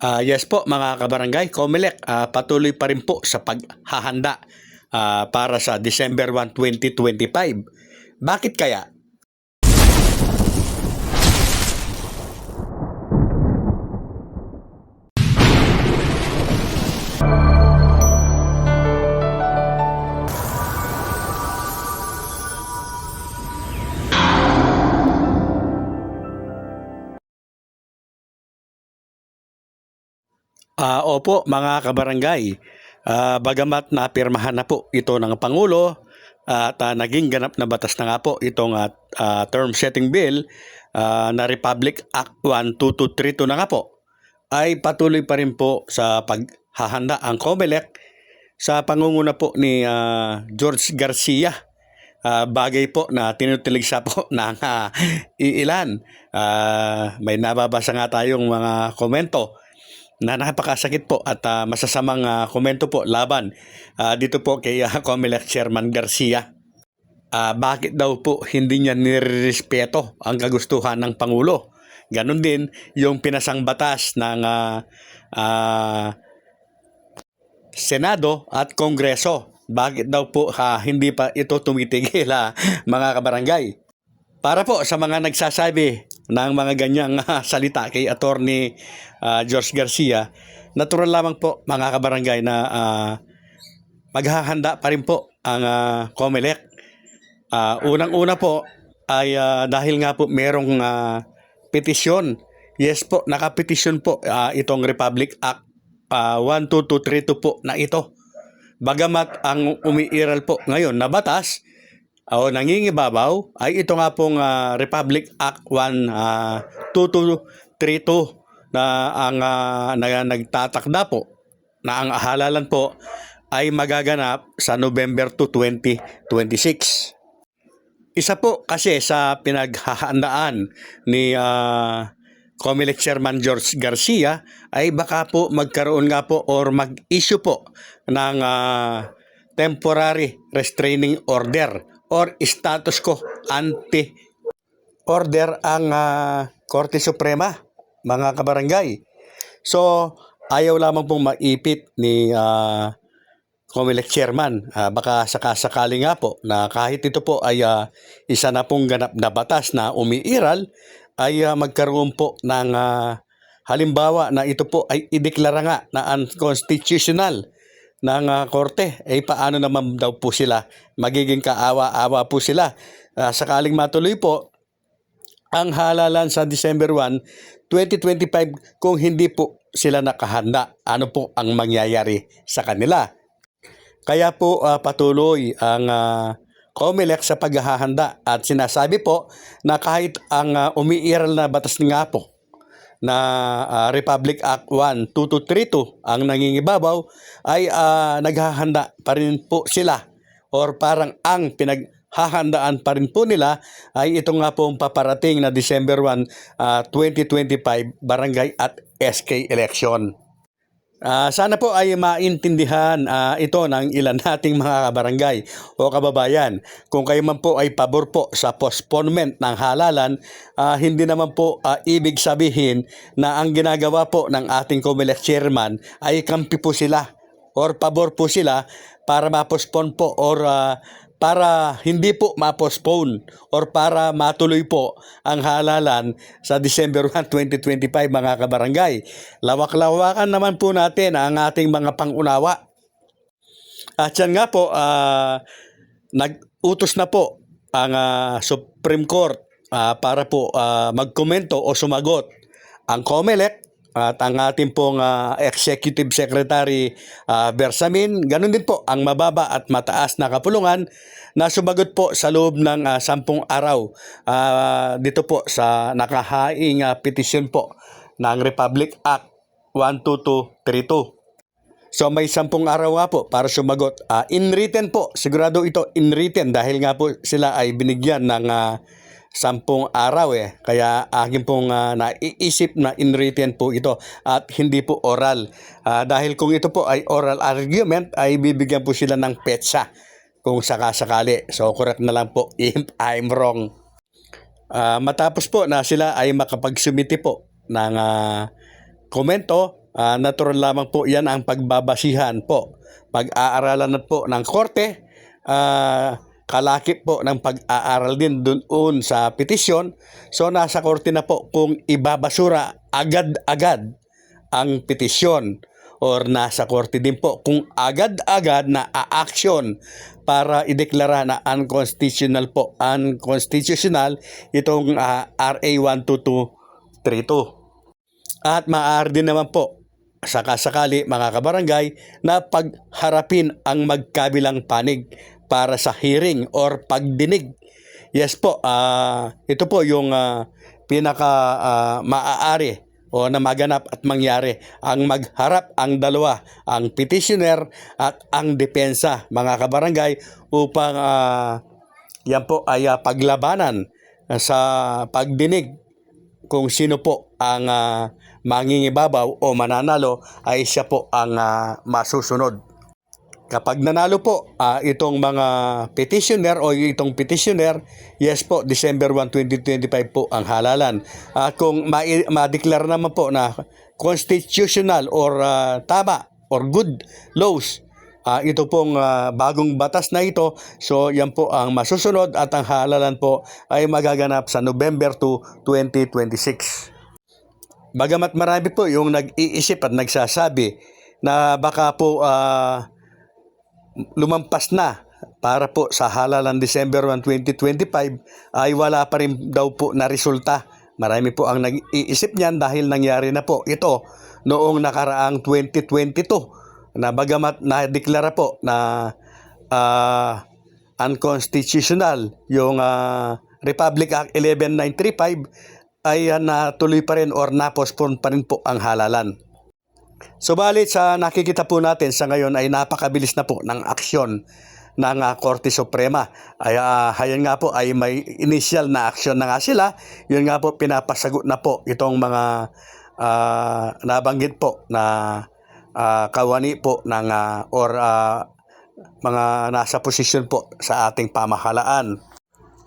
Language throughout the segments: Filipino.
Ah, yes po mga kabarangay, Comelec ah, patuloy pa rin po sa paghahanda ah, para sa December 1, 2025. Bakit kaya? Ah, opo, mga kabarangay. Ah, bagamat napirmahan na po ito ng Pangulo at ah, naging ganap na batas na nga po itong ah, term setting bill ah, na Republic Act 12232 na nga po ay patuloy pa rin po sa paghahanda ang COMELEC sa pangunguna po ni ah, George Garcia. Ah, bagay po na tinutilig siya po ng ah, iilan. Ah, may nababasa nga tayong mga komento na napakasakit po at ah, masasamang ah, komento po laban ah, dito po kay uh, Comelec Chairman Garcia. Ah, bakit daw po hindi niya nirerespeto ang kagustuhan ng Pangulo? Ganon din yung pinasang batas ng ah, ah, Senado at Kongreso. Bakit daw po ah, hindi pa ito tumitigil ah, mga kabarangay? Para po sa mga nagsasabi ng mga ganyang ah, salita kay Attorney ah, George Garcia, natural lamang po mga kabarangay na ah, maghahanda pa rin po ang ah, COMELEC. Ah, unang-una po ay ah, dahil nga po merong ah, petisyon. Yes po, nakapetisyon po ah, itong Republic Act ah, 12232 po na ito. Bagamat ang umiiral po ngayon na batas o nangingibabaw ay ito nga pong ah, Republic Act 1 ah, 2232 na ang ah, na, nagtatakda po na ang halalan po ay magaganap sa November 2, 2026. Isa po kasi sa pinaghahandaan ni ah, Comelec Chairman George Garcia ay baka po magkaroon nga po or mag-issue po ng ah, temporary restraining order or status quo ante order ang ah, Korte Suprema mga kabarangay. So ayaw lamang pong maipit ni ah, Comelec Chairman. Ah, baka sakasakali nga po na kahit ito po ay ah, isa na pong ganap na batas na umiiral ay ah, magkaroon po ng ah, halimbawa na ito po ay ideklara nga na unconstitutional ng ah, korte. Eh paano naman daw po sila magiging kaawa-awa po sila. Ah, sakaling matuloy po ang halalan sa December 1, 2025 kung hindi po sila nakahanda. Ano po ang mangyayari sa kanila? Kaya po ah, patuloy ang ah, COMELEC sa paghahanda at sinasabi po na kahit ang ah, umiiral na batas nga po na ah, Republic Act 1 2232 ang nangingibabaw ay ah, naghahanda pa rin po sila or parang ang pinaghahandaan pa rin po nila ay ito nga po ang paparating na December 1 ah, 2025 barangay at SK election. Ah, sana po ay maintindihan ah, ito ng ilan nating mga kabarangay o kababayan. Kung kayo man po ay pabor po sa postponement ng halalan, ah, hindi naman po ah, ibig sabihin na ang ginagawa po ng ating COMELEC chairman ay kampi po sila or pabor po sila para ma-postpone po or ah, para hindi po ma-postpone or para matuloy po ang halalan sa December 1, 2025 mga kabarangay. Lawak-lawakan naman po natin ang ating mga pangunawa. At yan nga po, ah, nag-utos na po ang ah, Supreme Court ah, para po ah, magkomento o sumagot ang COMELEC at ang ating pong ah, Executive Secretary ah, Bersamin. Ganun din po ang mababa at mataas na kapulungan na sumagot po sa loob ng ah, sampung araw ah, dito po sa nakahaing ah, petisyon po ng Republic Act 12232. So may sampung araw nga po para sumagot. Ah, in written po, sigurado ito in written dahil nga po sila ay binigyan ng ah, sampung araw eh. Kaya akin pong ah, naiisip na in written po ito at hindi po oral. Ah, dahil kung ito po ay oral argument ay bibigyan po sila ng petsa kung sakasakali. So correct na lang po if I'm wrong. Ah, matapos po na sila ay makapagsumiti po ng ah, komento, ah, natural lamang po yan ang pagbabasihan po. Pag-aaralan na po ng korte, ah, kalakip po ng pag-aaral din doon sa petisyon. So nasa korte na po kung ibabasura agad-agad ang petisyon or nasa korte din po kung agad-agad na a-action para ideklara na unconstitutional po, unconstitutional itong ah, RA 12232. At maaari din naman po sakasakali mga kabarangay na pagharapin ang magkabilang panig para sa hearing or pagdinig. Yes po, ah, ito po yung ah, pinaka ah, maaari o na maganap at mangyari ang magharap ang dalawa, ang petitioner at ang depensa mga kabarangay upang ah, yan po ay ah, paglabanan sa pagdinig kung sino po ang ah, mangingibabaw o mananalo ay siya po ang ah, masusunod. Kapag nanalo po ah, itong mga petitioner o itong petitioner, yes po, December 1, 2025 po ang halalan. At kung ma- ma-declare naman po na constitutional or ah, tama or good laws, ah, ito pong ah, bagong batas na ito, so yan po ang masusunod at ang halalan po ay magaganap sa November 2, 2026. Bagamat marami po yung nag-iisip at nagsasabi na baka po ah, lumampas na para po sa halalan December 1, 2025 ay wala pa rin daw po na resulta. Marami po ang nag-iisip niyan dahil nangyari na po ito noong nakaraang 2022 na bagamat na-deklara po na ah, unconstitutional yung ah, Republic Act 11935 ay ah, natuloy pa rin or napospon pa rin po ang halalan. Subalit sa nakikita po natin sa ngayon ay napakabilis na po ng aksyon ng ah, Korte Suprema. Ay uh, hayan nga po ay may initial na aksyon na nga sila. Yun nga po pinapasagot na po itong mga ah, nabanggit po na ah, kawani po ng ah, or ah, mga nasa posisyon po sa ating pamahalaan.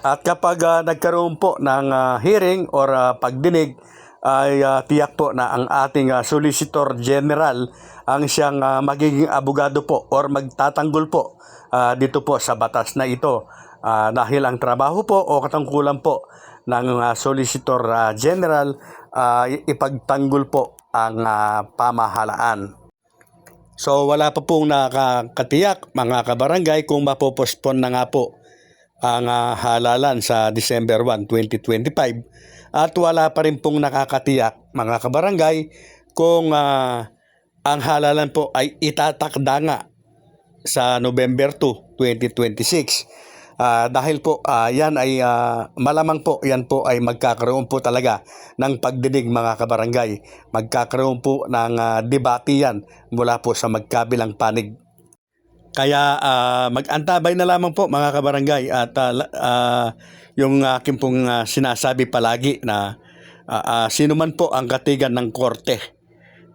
At kapag ah, nagkaroon po ng ah, hearing or ah, pagdinig, ay ah, tiyak po na ang ating ah, Solicitor General ang siyang ah, magiging abogado po or magtatanggol po ah, dito po sa batas na ito. Ah, dahil ang trabaho po o katungkulan po ng ah, Solicitor ah, General ay ipagtanggol po ang ah, pamahalaan. So wala pa pong nakakatiyak mga kabarangay kung mapopospon na nga po ang ah, halalan sa December 1, 2025 at wala pa rin pong nakakatiyak mga kabarangay kung ah, ang halalan po ay itatakda nga sa November 2, 2026. Ah, dahil po ah, yan ay ah, malamang po yan po ay magkakaroon po talaga ng pagdinig mga kabarangay. Magkakaroon po ng ah, debate yan mula po sa magkabilang panig. Kaya ah, mag-antabay na lamang po mga kabarangay at la- ah, yung aking pong ah, sinasabi palagi na ah, ah, sino man po ang katigan ng korte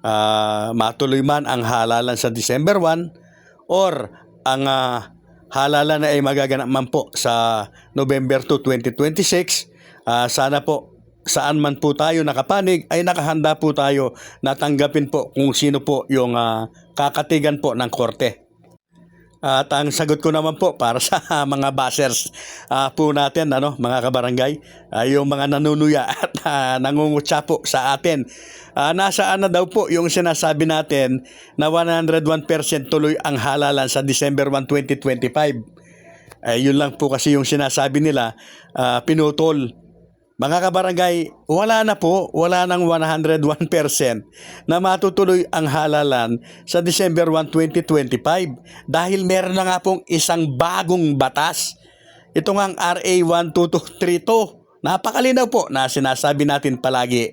ah, matuloy man ang halalan sa December 1 or ang ah, halalan na ay magaganap man po sa November 2, 2026 ah, sana po saan man po tayo nakapanig ay nakahanda po tayo na tanggapin po kung sino po yung ah, kakatigan po ng korte. At ang sagot ko naman po para sa mga bashers ah, po natin, ano, mga kabarangay, ay yung mga nanunuya at ah, nangungutya po sa atin. Ah, nasaan na daw po yung sinasabi natin na 101% tuloy ang halalan sa December 1, 2025. Eh, yun lang po kasi yung sinasabi nila, ah, pinutol. Mga kabarangay, wala na po, wala nang 101% na matutuloy ang halalan sa December 1, 2025 dahil meron na nga pong isang bagong batas. Ito nga ang RA 12232. Napakalinaw po na sinasabi natin palagi.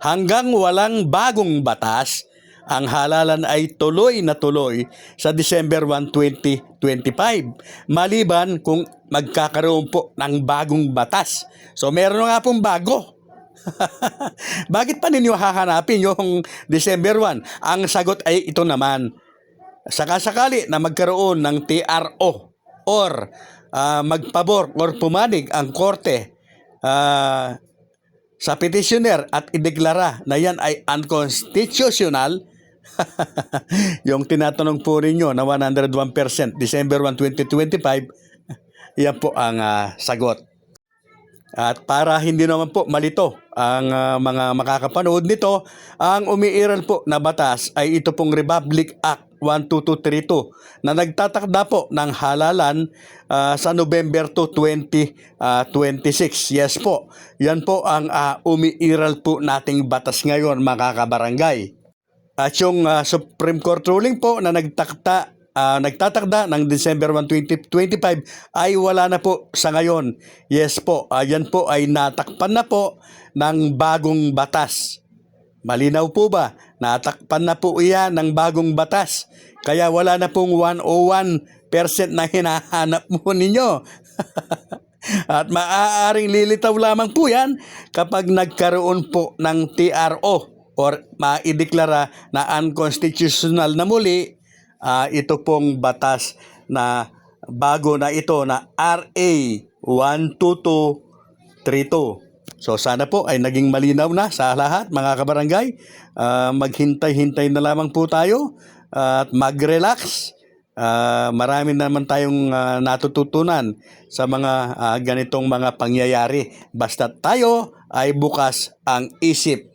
Hanggang walang bagong batas, ang halalan ay tuloy na tuloy sa December 1, 2025. Maliban kung magkakaroon po ng bagong batas. So meron nga pong bago. Bakit pa ninyo hahanapin yung December 1? Ang sagot ay ito naman. Sakasakali na magkaroon ng TRO or ah, magpabor or pumanig ang korte ah, sa petitioner at ideklara na yan ay unconstitutional, yung tinatanong po ninyo na 101% December 1, 2025, yan po ang ah, sagot. At para hindi naman po malito ang ah, mga makakapanood nito, ang umiiral po na batas ay ito pong Republic Act 12232 na nagtatakda po ng halalan ah, sa November 2, 2026. Yes po, yan po ang ah, umiiral po nating batas ngayon mga kabarangay. At yung ah, Supreme Court ruling po na nagtakta ah, nagtatakda ng December 1, 2025 ay wala na po sa ngayon. Yes po, ayan po ay natakpan na po ng bagong batas. Malinaw po ba? Natakpan na po iyan ng bagong batas. Kaya wala na pong 101% na hinahanap mo ninyo. At maaaring lilitaw lamang po yan kapag nagkaroon po ng TRO or maideklara na unconstitutional na muli ah, ito pong batas na bago na ito na RA 12232. So sana po ay naging malinaw na sa lahat mga kabarangay. Ah, maghintay-hintay na lamang po tayo at mag-relax. Ah, marami naman tayong ah, natututunan sa mga ah, ganitong mga pangyayari. Basta tayo ay bukas ang isip